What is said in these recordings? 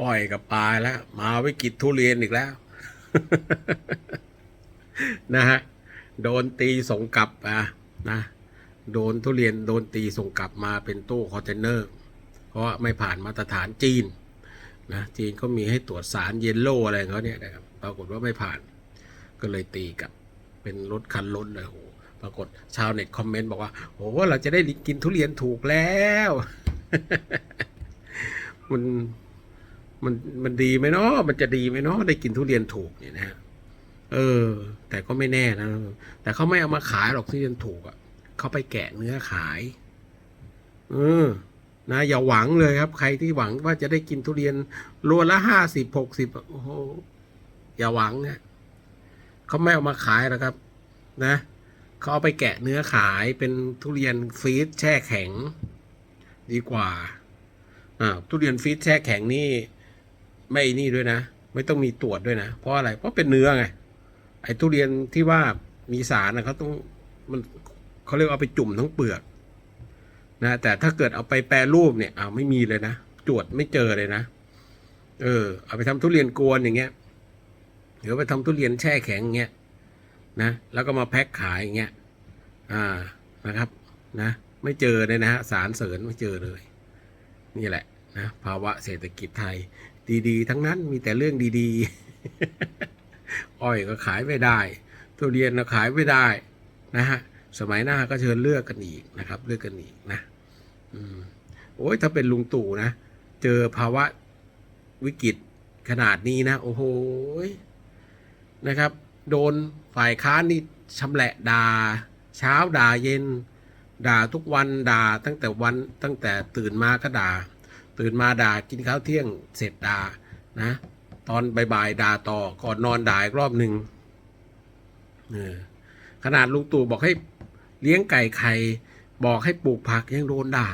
อ้อยกับปลายแล้ว มาวิกฤตทุเรียนอีกแล้ว นะฮะ โดนตีส่งกลับอะนะ โดนทุเรียนโดนตีส่งกลับมาเป็นตู้คอนเทนเนอร์ เพราะไม่ผ่านมาตรฐานจีนนะจีนเขามีให้ตรวจสารเยลโล่อะไรของเขาเนี่ยนะครับปรากฏว่าไม่ผ่าน ก็เลยตีกลับ เป็นรถคันล้นเลยโหปรากฏชาวเน็ตคอมเมนต์บอกว่าโอ้เราจะได้กินทุเรียนถูกแล้ว มัน มันมันดีไหมเนาะมันจะดีไหมเนาะได้กินทุเรียนถูกเนี่ยนะฮะเออ แต่ก็ไม่แน่นะ แต่เขาไม่เอามาขายหรอกทุเรียนถูกอะเขาไปแกะเนื้อขายเออนะอย่าหวังเลยครับ ใครที่หวังว่าจะได้กินทุเรียนรวละห้าสิบหกสิบโอ้โหอย่าหวังนะเขาไม่เอามาขายหรอกครับ นะเขาเอาไปแกะเนื้อขายเป็นทุเรียนฟรีซแช่แข็ง ดีกว่าอ่าทุเรียนฟรีซแช่แข็งนี่ ไม่นี่ด้วยนะ ไม่ต้องมีตรวจด้วยนะ เพราะอะไร เพราะเป็นเนื้อไง ไอ้ทุเรียนที่ว่ามีสารนะเขาต้องมันเขาเรียกเอาไปจุ่มทั้งเปลือกนะแต่ถ้าเกิดเอาไปแปรรูปเนี่ยอ้าวไม่มีเลยนะตรวจไม่เจอเลยนะ เออ เอาไปทำทุเรียนกวนอย่างเงี้ยหรือไปทำทุเรียนแช่แข็งอย่างเงี้ยนะ แล้วก็มาแพ็คขายอย่างเงี้ย อ่านะครับ นะ ไม่เจอเลยนะฮะสารเสริญไม่เจอเลย นี่แหละ นะภาวะเศรษฐกิจไทย ดีๆ ทั้งนั้นมีแต่เรื่องดีๆ อ้อยก็ขายไม่ได้ทุเรียนก็ขายไม่ได้นะฮะสมัยหน้าก็เชิญเลือกกันอีกนะครับ เลือกกันอีกนะอืมโอ้ยถ้าเป็นลุงตู่นะ เจอภาวะวิกฤตขนาดนี้นะ โอ้โหนะครับ โดนฝ่ายค้านนี่ชำแหละด่า เช้าด่าเย็น ด่าทุกวันด่าตั้งแต่วันตั้งแต่ตื่นมาก็ด่า ตื่นมาด่ากินข้าวเที่ยงเสร็จด่านะ ตอนบ่ายๆด่าต่อก่อนนอนด่าอีกรอบหนึ่งออขนาดลุงตู่บอกให้เลี้ยงไก่ไข่บอกให้ปลูกผักยังโดนด่า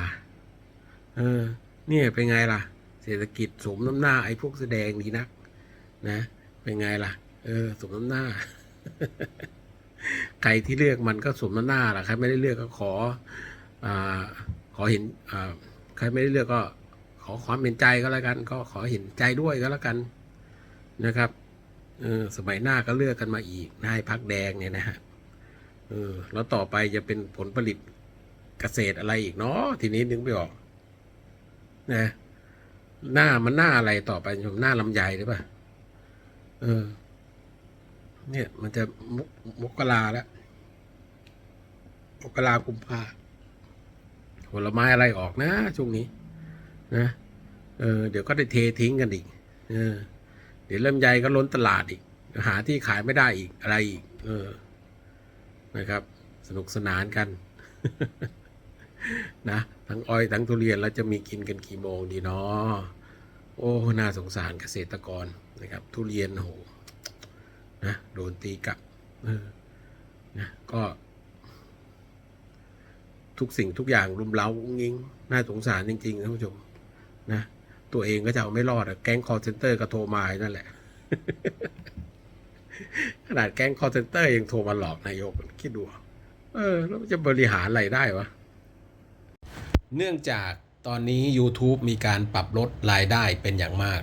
เออ เนี่ยเป็นไงล่ะ เศรษฐกิจสมน้ำหน้าไอ้พวกแสดงดีนัก นะ เป็นไงล่ะ เออ สมน้ำหน้า ใครที่เลือกมันก็สมน้ำหน้าล่ะใครไม่ได้เลือกก็ขอ อ่า ขอเห็น อ่า ใครไม่ได้เลือกก็ อความเห็นใจก็แล้วกัน ก็ขอเห็นใจด้วยก็แล้วกันนะครับเออสมัยหน้าก็เลือกกันมาอีกนายพักแดงเนี่ยนะฮะเออแล้วต่อไปจะเป็นผลผลิตเกษตรอะไรอีกเนาะทีนี้นึกไม่ออกนะหน้ามันหน้าอะไรต่อไปชมหน้าลำไยหรือเปล่าเออ เนี่ย มันจะมกมกราแล้วมกรากุมภาผลไม้อะไรออกนะช่วงนี้ นะเออเดี๋ยวก็ได้เททิ้งกันอีกเออเดี๋ยวลำไยก็ล้นตลาดอีก หาที่ขายไม่ได้อีกอะไรอีก เออ นะครับ สนุกสนานกัน นะทั้งอ้อยทั้งทุเรียนแล้วจะมีกินกันกี่โมงดีเนาะโอ้น่าสงสารเกษตรกรนะครับ ทุเรียนโหนะโดนตีกลับออนะก็ ทุกสิ่งทุกอย่างรุมเร้างิงน่าสงสารจริงๆท่านผู้ชม นะตัวเองก็จะเอาไม่รอดอะแก๊งคอร์เซนเตอร์ก็โทรมานั่นแหละ ขนาดแก๊งคอร์เซนเตอร์ยังโทรมาหลอกนายกคิดดูเออแล้วจะบริหารอะไรได้วะ เนื่องจากตอนนี้ YouTube มีการปรับลดรายได้เป็นอย่างมาก